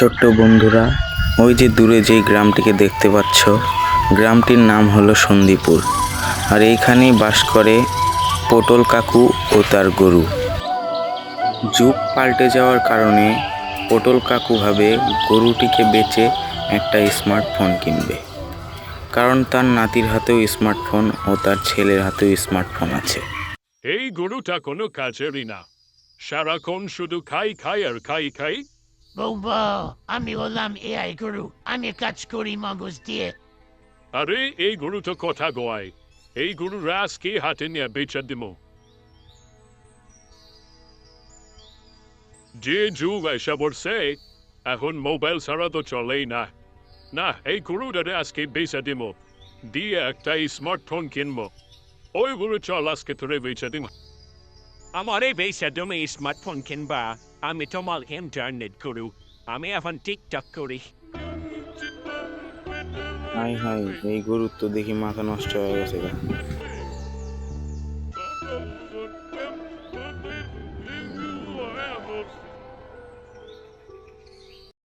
ছোট্ট বন্ধুরা, ওই যে দূরে যেই গ্রামটিকে দেখতে পাচ্ছ, গ্রামটির নাম হলো সন্দীপুর। আর এইখানেই বাস করে পটল কাকু ও তার গরু। যুগ পাল্টে যাওয়ার কারণে পটল কাকু ভাবে গরুটিকে বেচে একটা স্মার্টফোন কিনবে। কারণ তার নাতির হাতেও স্মার্টফোন ও তার ছেলের হাতেও স্মার্টফোন আছে। এই গরুটা কোনো কাজেরই না। সারাক্ষণ শুধু খাই খাই আর খাই খাই বৌবা আমি হলাম এআই গুরু। আমি কাজ করি মগজ দিয়ে। আরে, এই গরুটা কথা গোয়ায়। এই গরু রাজকে হাতে নিয়ে বেচে দিব যে যুগ এসে পড়ছে, এখন মোবাইল ছাড়া তো চলেই না। না, এই গরুটা আজকে বেচে দিব দিয়ে একটা স্মার্টফোন কিনবো ওই গরু চল, আজকে তোরে বেচে দিব আমার এই বেসাদমে স্মার্টফোন কিনবা আমি তোমার ইন্টারনেট করু আমি এখন টিকটক করি হাই হাই এই গুরুত্ব দেখি মাথা নষ্ট হয়ে গেছে